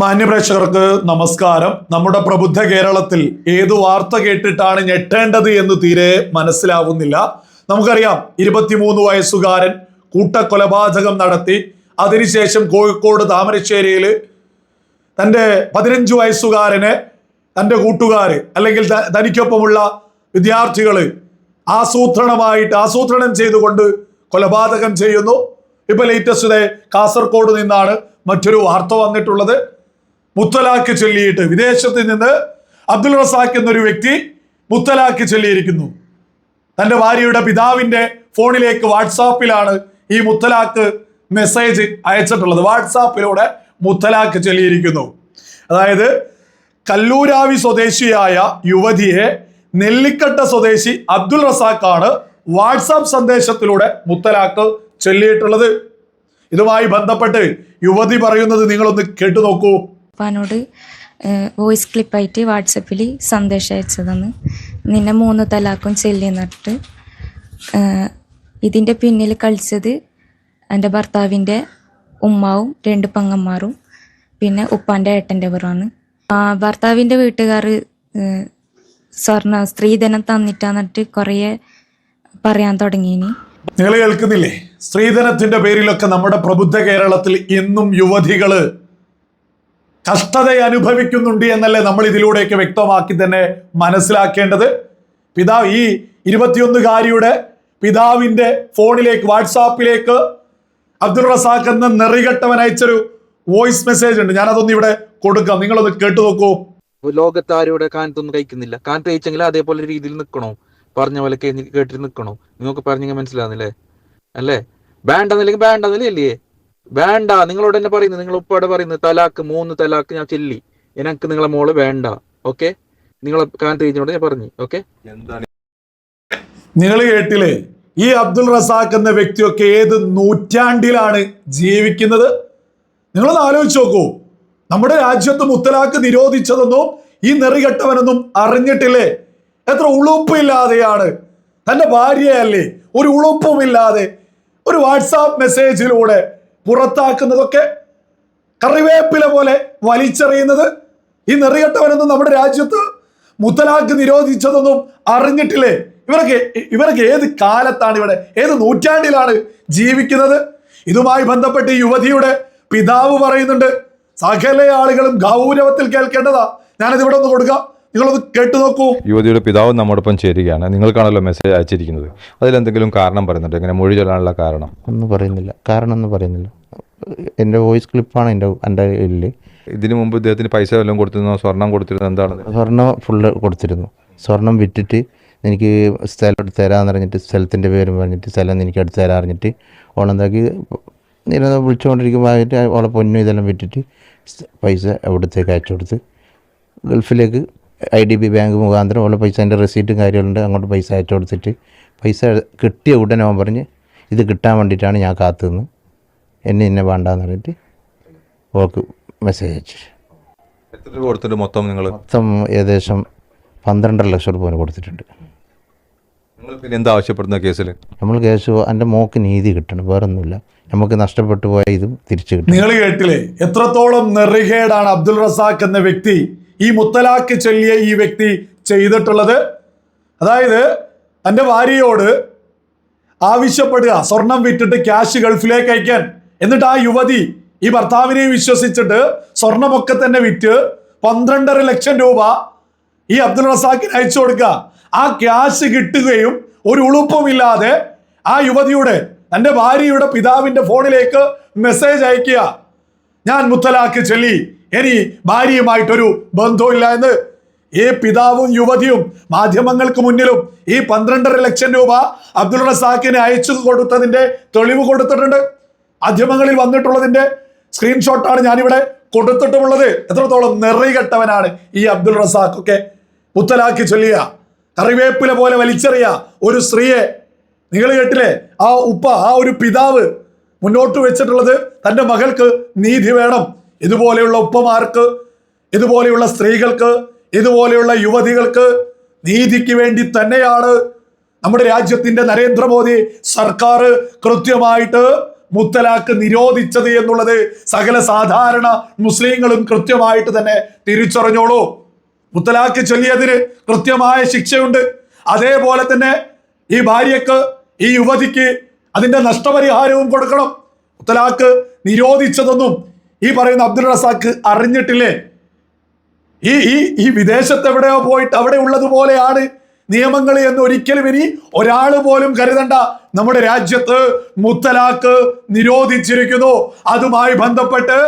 മാന്യപ്രേക്ഷകർക്ക് നമസ്കാരം. നമ്മുടെ പ്രബുദ്ധ കേരളത്തിൽ ഏത് വാർത്ത കേട്ടിട്ടാണ് ഞെട്ടേണ്ടത് എന്ന് തീരെ മനസ്സിലാവുന്നില്ല. നമുക്കറിയാം ഇരുപത്തിമൂന്ന് വയസ്സുകാരൻ കൂട്ടക്കൊലപാതകം നടത്തി അതിനുശേഷം കോഴിക്കോട് താമരശ്ശേരിയിൽ തന്റെ പതിനഞ്ച് വയസ്സുകാരനെ തന്റെ കൂട്ടുകാർ അല്ലെങ്കിൽ തനിക്കൊപ്പമുള്ള വിദ്യാർത്ഥികൾ ആസൂത്രണമായിട്ട് ആസൂത്രണം ചെയ്തുകൊണ്ട് കൊലപാതകം ചെയ്യുന്നു. ഇപ്പൊ ലേറ്റസ്റ്റ് കാസർഗോഡ് നിന്നാണ് മറ്റൊരു വാർത്ത വന്നിട്ടുള്ളത്. മുത്തലാഖ് ചൊല്ലിയിട്ട് വിദേശത്ത് നിന്ന് അബ്ദുൾ റസാഖ് എന്നൊരു വ്യക്തി മുത്തലാക്ക് ചൊല്ലിയിരിക്കുന്നു. തന്റെ ഭാര്യയുടെ പിതാവിന്റെ ഫോണിലേക്ക് വാട്സാപ്പിലാണ് ഈ മുത്തലാക്ക് മെസ്സേജ് അയച്ചിട്ടുള്ളത്. വാട്സാപ്പിലൂടെ മുത്തലാക്ക് ചൊല്ലിയിരിക്കുന്നു. അതായത് കല്ലൂരാവി സ്വദേശിയായ യുവതിയെ നെല്ലിക്കട്ട സ്വദേശി അബ്ദുൾ റസാഖാണ് വാട്സാപ്പ് സന്ദേശത്തിലൂടെ മുത്തലാക്ക് ചൊല്ലിയിട്ടുള്ളത്. ഇതുമായി ബന്ധപ്പെട്ട് യുവതി പറയുന്നത് നിങ്ങളൊന്ന് കേട്ടു നോക്കൂ. ഉപ്പാനോട് വോയിസ് ക്ലിപ്പായിട്ട് വാട്സപ്പിൽ സന്ദേശം അയച്ചതെന്ന് നിന്നെ മൂന്ന് തലാക്കും ചെല്ലി നട്ട് ഇതിന്റെ പിന്നിൽ കളിച്ചത് എന്റെ ഭർത്താവിന്റെ ഉമ്മാവും രണ്ട് പങ്ങന്മാരും പിന്നെ ഉപ്പാന്റെ ഏട്ടന്റെ പുറമാണ് ഭർത്താവിന്റെ വീട്ടുകാർ സ്വർണ സ്ത്രീധനം തന്നിട്ടാന്നിട്ട് കുറേ പറയാൻ തുടങ്ങിയിനി നിങ്ങൾ കേൾക്കുന്നില്ലേ? സ്ത്രീധനത്തിന്റെ പേരിലൊക്കെ നമ്മുടെ പ്രബുദ്ധ കേരളത്തിൽ ഇന്നും യുവതികൾ കഷ്ടത അനുഭവിക്കുന്നുണ്ട് എന്നല്ലേ നമ്മൾ ഇതിലൂടെയൊക്കെ വ്യക്തമാക്കി തന്നെ മനസ്സിലാക്കേണ്ടത്. പിതാവ് ഈ ഇരുപത്തിയൊന്നുകാരിയുടെ പിതാവിന്റെ ഫോണിലേക്ക് വാട്സാപ്പിലേക്ക് അബ്ദുൾ റസാഖ് എന്ന നെറികെട്ടവൻ അയച്ചൊരു വോയിസ് മെസ്സേജ് ഉണ്ട് ഞാൻ അതൊന്ന് ഇവിടെ കൊടുക്കാം. നിങ്ങളൊന്ന് കേട്ടു നോക്കൂ. ലോകത്ത് ആരും ഇവിടെ കാനത്തൊന്നും കഴിക്കുന്നില്ല. കാനത്ത് കഴിച്ചെങ്കിൽ അതേപോലെ രീതിയിൽ നിൽക്കണോ പറഞ്ഞ പോലെ കേട്ടിട്ട് നിൽക്കണോ നിങ്ങൾക്ക് പറഞ്ഞെങ്കിൽ മനസ്സിലാകുന്നില്ലേ അല്ലേ? വേണ്ടെന്നില്ലെങ്കിൽ വേണ്ടെന്നില്ലേ വേണ്ട നിങ്ങളോട് തന്നെ പറയുന്നത് നിങ്ങൾ ഉപ്പാടെ പറയുന്നത് തലാക്ക് മൂന്ന് തലാക്ക് ഞാൻ ചെല്ലി. എനിക്ക് നിങ്ങളെ മോൾ വേണ്ട ഓക്കെ? നിങ്ങളെ കാലത്ത് കഴിഞ്ഞോട് ഞാൻ പറഞ്ഞു ഓക്കെ? നിങ്ങൾ കേട്ടില്ലേ? ഈ അബ്ദുൾ റസാഖ് എന്ന വ്യക്തിയൊക്കെ ഏത് നൂറ്റാണ്ടിലാണ് ജീവിക്കുന്നത്? നിങ്ങളൊന്ന് ആലോചിച്ച് നോക്കൂ. നമ്മുടെ രാജ്യത്ത് മുത്തലാക്ക് നിരോധിച്ചതെന്നും ഈ നെറികെട്ടവനൊന്നും അറിഞ്ഞിട്ടില്ലേ? എത്ര ഉളുപ്പില്ലാതെയാണ്. തന്റെ ഭാര്യയല്ലേ ഒരു ഉളുപ്പുമില്ലാതെ ഒരു വാട്സാപ്പ് മെസ്സേജിലൂടെ പുറത്താക്കുന്നതൊക്കെ കറിവേപ്പില പോലെ വലിച്ചെറിയുന്നത്. ഈ നെറികെട്ടവനൊന്നും നമ്മുടെ രാജ്യത്ത് മുത്തലാഖ് നിരോധിച്ചതൊന്നും അറിഞ്ഞിട്ടില്ലേ? ഇവർക്ക് ഇവർക്ക് ഏത് കാലത്താണ് ഇവിടെ ഏത് നൂറ്റാണ്ടിലാണ് ജീവിക്കുന്നത്? ഇതുമായി ബന്ധപ്പെട്ട് യുവതിയുടെ പിതാവ് പറയുന്നുണ്ട് സകല ആളുകളും ഗൗരവത്തിൽ കേൾക്കേണ്ടതാ. ഞാനത് ഇവിടെ ഒന്ന് കൊടുക്കാം. നിങ്ങളൊന്ന് കേട്ടു നോക്കൂ. യുവതിയുടെ പിതാവ് നമ്മോടൊപ്പം ചേരുകയാണ്. നിങ്ങൾക്കാണല്ലോ മെസ്സേജ് അയച്ചിരിക്കുന്നത്. അതിലെന്തെങ്കിലും കാരണം പറയുന്നുണ്ട്? എങ്ങനെ മൊഴി ചൊല്ലാനുള്ള കാരണം? ഒന്നും പറയുന്നില്ല. കാരണം ഒന്നും പറയുന്നില്ല. എന്റെ വോയിസ് ക്ലിപ്പാണ് എന്റെ എന്റെ കയ്യിൽ ഇതിനു മുമ്പ് ഇദ്ദേഹത്തിന് പൈസ വല്ലതും കൊടുത്തിരുന്നോ? സ്വർണം കൊടുത്തിരുന്നോ? എന്താണ്? സ്വർണം ഫുള്ള് കൊടുത്തിരുന്നു. സ്വർണം വിറ്റിട്ട് എനിക്ക് സ്ഥലം എടുത്ത് തരാമെന്ന് പറഞ്ഞിട്ട് സ്ഥലത്തിന്റെ പേരും പറഞ്ഞിട്ട് സ്ഥലം എനിക്ക് എടുത്ത് തരാൻ പറഞ്ഞിട്ട് ഓളെന്താക്കി നിരന്തരം വിളിച്ചുകൊണ്ടിരിക്കുമ്പോഴായിട്ട് ഓളെ പൊന്നും ഇതെല്ലാം വിറ്റിട്ട് പൈസ അവിടത്തേക്ക് അയച്ചു കൊടുത്ത് ഗൾഫിലേക്ക് ഐ ഡി ബി ബാങ്ക് മുഖാന്തരം ഓളെ പൈസേന്റെ റെസീറ്റും കാര്യങ്ങളുണ്ട്. അങ്ങോട്ട് പൈസ അയച്ചു കൊടുത്തിട്ട് പൈസ കിട്ടിയ ഉടനെ അവൻ പറഞ്ഞ് ഇത് കിട്ടാൻ വേണ്ടിയിട്ടാണ് ഞാൻ കാത്തുനിന്ന്. എന്നെ ഇന്നെ വേണ്ടാന്ന് പറഞ്ഞിട്ട് ഓൾക്ക് മെസ്സേജ് അയച്ചു. എത്ര രൂപ കൊടുത്തിട്ട് മൊത്തം നിങ്ങൾ മൊത്തം ഏകദേശം പന്ത്രണ്ടര ലക്ഷം രൂപ കൊടുത്തിട്ടുണ്ട്. നിങ്ങൾ പിന്നെ എന്താ ആവശ്യപ്പെടുന്ന കേസിൽ നമ്മൾ കേസ് എന്റെ മോക്ക് നീതി കിട്ടണം വേറൊന്നുമില്ല. നമുക്ക് നഷ്ടപ്പെട്ടു പോയ ഇതും തിരിച്ചു കിട്ടും നിങ്ങൾ കേട്ടില്ലേ? എത്രത്തോളം നെറികേടാണ് അബ്ദുൾ റസാഖ് എന്ന വ്യക്തി. ഈ മുത്തലാഖ് ചൊല്ലിയ ഈ വ്യക്തി ചെയ്തിട്ടുള്ളത്. അതായത് തന്റെ ഭാര്യയോട് ആവശ്യപ്പെടുക സ്വർണം വിറ്റിട്ട് ക്യാഷ് ഗൾഫിലേക്ക് അയക്കാൻ. എന്നിട്ട് ആ യുവതി ഈ ഭർത്താവിനെ വിശ്വസിച്ചിട്ട് സ്വർണമൊക്കെ തന്നെ വിറ്റ് പന്ത്രണ്ടര ലക്ഷം രൂപ ഈ അബ്ദുൾ റസാഖിന് അയച്ചു കൊടുക്കുക. ആ ക്യാഷ് കിട്ടുകയും ഒരു ഉളുപ്പുമില്ലാതെ ആ യുവതിയുടെ തന്റെ ഭാര്യയുടെ പിതാവിന്റെ ഫോണിലേക്ക് മെസ്സേജ് അയക്കുക. ഞാൻ മുത്തലാഖ് ചൊല്ലി. ഇനി ഭാര്യയുമായിട്ടൊരു ബന്ധവുമില്ല എന്ന് ഈ പിതാവും യുവതിയും മാധ്യമങ്ങൾക്ക് മുന്നിലും ഈ പന്ത്രണ്ടര ലക്ഷം രൂപ അബ്ദുൾ റസാഖിന് അയച്ചു കൊടുത്തതിന്റെ തെളിവ് കൊടുത്തിട്ടുണ്ട്. മാധ്യമങ്ങളിൽ വന്നിട്ടുള്ളതിന്റെ സ്ക്രീൻഷോട്ടാണ് ഞാനിവിടെ കൊടുത്തിട്ടുമുള്ളത്. എത്രത്തോളം നിറികെട്ടവനാണ് ഈ അബ്ദുൾ റസാഖ് ഒക്കെ പുത്തലാക്കി ചൊല്ലിയ കറിവേപ്പില പോലെ വലിച്ചെറിയ ഒരു സ്ത്രീയെ നിങ്ങൾ കേട്ടില്ലേ? ആ ഉപ്പ ആ ഒരു പിതാവ് മുന്നോട്ട് വെച്ചിട്ടുള്ളത് തന്റെ മകൾക്ക് നീതി വേണം. ഇതുപോലെയുള്ള ഉപ്പമാർക്ക് ഇതുപോലെയുള്ള സ്ത്രീകൾക്ക് ഇതുപോലെയുള്ള യുവതികൾക്ക് നീതിക്ക് വേണ്ടി തന്നെയാണ് നമ്മുടെ രാജ്യത്തിന്റെ നരേന്ദ്രമോദി സർക്കാർ കൃത്യമായിട്ട് മുത്തലാക്ക് നിരോധിച്ചത് എന്നുള്ളത് സകല സാധാരണ മുസ്ലിങ്ങളും കൃത്യമായിട്ട് തന്നെ തിരിച്ചറിഞ്ഞോളൂ. മുത്തലാക്ക് ചൊല്ലിയതിന് കൃത്യമായ ശിക്ഷയുണ്ട്. അതേപോലെ തന്നെ ഈ ഭാര്യക്ക് ഈ യുവതിക്ക് അതിന്റെ നഷ്ടപരിഹാരവും കൊടുക്കണം. മുത്തലാക്ക് നിരോധിച്ചതൊന്നും ഈ പറയുന്ന അബ്ദുൾ റസാഖ് അറിഞ്ഞിട്ടില്ലേ? ഈ ഈ ഈ വിദേശത്ത് എവിടെയോ പോയിട്ട് അവിടെ ഉള്ളതുപോലെയാണ് നിയമങ്ങൾ എന്ന് ഒരിക്കലും ഇനി ഒരാൾ പോലും കരുതണ്ട. നമ്മുടെ രാജ്യത്ത് മുത്തലാക്ക് നിരോധിച്ചിരിക്കുന്നു. അതുമായി ബന്ധപ്പെട്ട്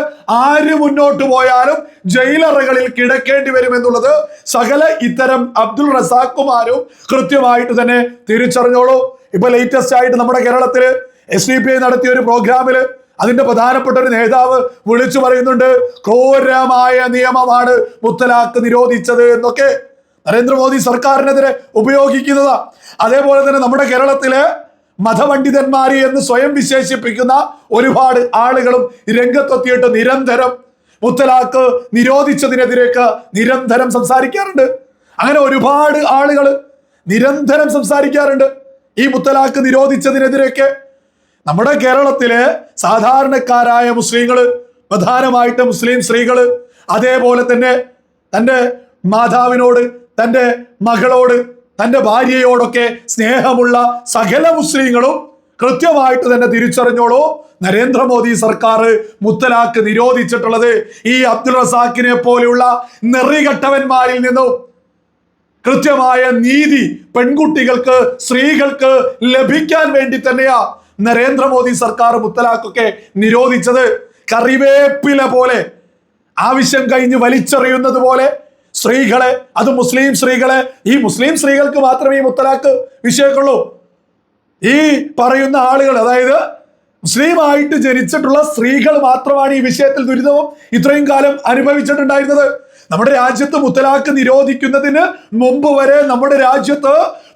ആര് മുന്നോട്ട് പോയാലും ജയിലറകളിൽ കിടക്കേണ്ടി വരും എന്നുള്ളത് സകല ഇത്തരം അബ്ദുൾ റസാഖുമാരും കൃത്യമായിട്ട് തന്നെ തിരിച്ചറിഞ്ഞോളൂ. ഇപ്പൊ ലേറ്റസ്റ്റ് ആയിട്ട് നമ്മുടെ കേരളത്തിൽ എസ് ഡി പി ഐ നടത്തിയ ഒരു പ്രോഗ്രാമിൽ അതിന്റെ പ്രധാനപ്പെട്ട ഒരു നേതാവ് വിളിച്ചു പറയുന്നുണ്ട് ക്രൂരമായ നിയമമാണ് മുത്തലാഖ് നിരോധിച്ചത് എന്നൊക്കെ നരേന്ദ്രമോദി സർക്കാരിനെതിരെ ഉപയോഗിക്കുന്നതാ. അതേപോലെ തന്നെ നമ്മുടെ കേരളത്തിലെ മതപണ്ഡിതന്മാര് എന്ന് സ്വയം വിശേഷിപ്പിക്കുന്ന ഒരുപാട് ആളുകളും രംഗത്തെത്തിയിട്ട് നിരന്തരം മുത്തലാഖ് നിരോധിച്ചതിനെതിരേക്ക് നിരന്തരം സംസാരിക്കാറുണ്ട്. അങ്ങനെ ഒരുപാട് ആളുകൾ നിരന്തരം സംസാരിക്കാറുണ്ട്. ഈ മുത്തലാഖ് നിരോധിച്ചതിനെതിരേക്ക് നമ്മുടെ കേരളത്തിലെ സാധാരണക്കാരായ മുസ്ലിങ്ങൾ പ്രധാനമായിട്ട് മുസ്ലിം സ്ത്രീകൾ അതേപോലെ തന്നെ തന്റെ മാതാവിനോട് തന്റെ മകളോട് തന്റെ ഭാര്യയോടൊക്കെ സ്നേഹമുള്ള സകല മുസ്ലിങ്ങളും കൃത്യമായിട്ട് തന്നെ തിരിച്ചറിഞ്ഞോളൂ. നരേന്ദ്രമോദി സർക്കാർ മുത്തലാക്ക് നിരോധിച്ചിട്ടുള്ളത് ഈ അബ്ദുൾ റസാഖിനെ പോലെയുള്ള നെറികെട്ടവന്മാരിൽ നിന്നും കൃത്യമായ നീതി പെൺകുട്ടികൾക്ക് സ്ത്രീകൾക്ക് ലഭിക്കാൻ വേണ്ടി തന്നെയാ. നരേന്ദ്രമോദി സർക്കാർ മുത്തലാഖൊക്കെ നിരോധിച്ചത് കറിവേപ്പില പോലെ ആവശ്യം കഴിഞ്ഞ് വലിച്ചെറിയുന്നത് പോലെ സ്ത്രീകളെ അത് മുസ്ലിം സ്ത്രീകളെ ഈ മുസ്ലിം സ്ത്രീകൾക്ക് മാത്രമേ ഈ മുത്തലാഖ് വിഷയക്കുള്ളൂ. ഈ പറയുന്ന ആളുകൾ അതായത് മുസ്ലിമായിട്ട് ജനിച്ചിട്ടുള്ള സ്ത്രീകൾ മാത്രമാണ് ഈ വിഷയത്തിൽ ദുരിതവും ഇത്രയും കാലം അനുഭവിച്ചിട്ടുണ്ടായിരുന്നത്. നമ്മുടെ രാജ്യത്ത് മുത്തലാഖ് നിരോധിക്കുന്നതിന് മുമ്പ് വരെ നമ്മുടെ രാജ്യത്ത്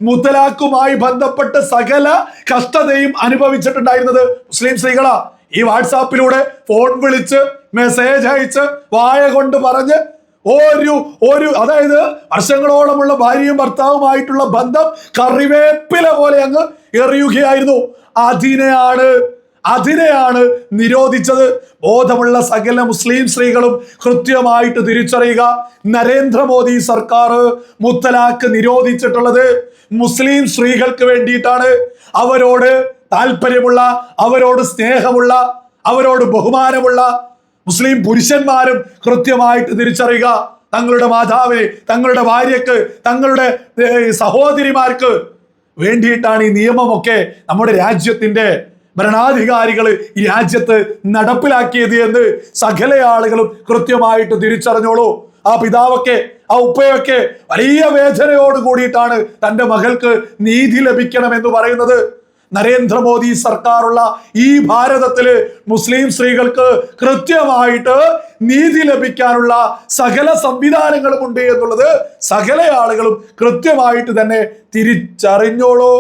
മുത്തലാഖുമായി ബന്ധപ്പെട്ട് സകല കഷ്ടതയും അനുഭവിച്ചിട്ടുണ്ടായിരുന്നത് മുസ്ലിം സ്ത്രീകളാ. ഈ വാട്സാപ്പിലൂടെ ഫോൺ വിളിച്ച് മെസ്സേജ് അയച്ച് വായ കൊണ്ട് പറഞ്ഞ് ഒരു ഒരു അതായത് വർഷങ്ങളോളമുള്ള ഭാര്യയും ഭർത്താവുമായിട്ടുള്ള ബന്ധം കറിവേപ്പില പോലെ അങ്ങ് എറിയുകയായിരുന്നു. അതിനെയാണ് അതിനെയാണ് നിരോധിച്ചത്. ബോധമുള്ള സകല മുസ്ലിം സ്ത്രീകളും കൃത്യമായിട്ട് തിരിച്ചറിയുക. നരേന്ദ്രമോദി സർക്കാർ മുത്തലാഖ് നിരോധിച്ചിട്ടുള്ളത് മുസ്ലിം സ്ത്രീകൾക്ക് വേണ്ടിയിട്ടാണ്. അവരോട് താല്പര്യമുള്ള അവരോട് സ്നേഹമുള്ള അവരോട് ബഹുമാനമുള്ള മുസ്ലിം പുരുഷന്മാരും കൃത്യമായിട്ട് തിരിച്ചറിയുക. തങ്ങളുടെ മാതാവിന് തങ്ങളുടെ ഭാര്യക്ക് തങ്ങളുടെ സഹോദരിമാർക്ക് വേണ്ടിയിട്ടാണ് ഈ നിയമമൊക്കെ നമ്മുടെ രാജ്യത്തിന്റെ ഭരണാധികാരികൾ രാജ്യത്ത് നടപ്പിലാക്കിയത് എന്ന് സകല ആളുകളും കൃത്യമായിട്ട് തിരിച്ചറിഞ്ഞോളൂ. ആ പിതാവൊക്കെ ആ ഉപ്പയൊക്കെ വലിയ വേദനയോട് കൂടിയിട്ടാണ് തന്റെ മകൾക്ക് നീതി ലഭിക്കണം എന്ന് പറയുന്നത്. നരേന്ദ്രമോദി സർക്കാരുള്ള ഈ ഭാരതത്തിൽ മുസ്ലിം സ്ത്രീകൾക്ക് കൃത്യമായിട്ട് നീതി ലഭിക്കാനുള്ള സകല സംവിധാനങ്ങളും ഉണ്ട് എന്നുള്ളത് സകല ആളുകളും കൃത്യമായിട്ട് തന്നെ തിരിച്ചറിഞ്ഞോളൂ.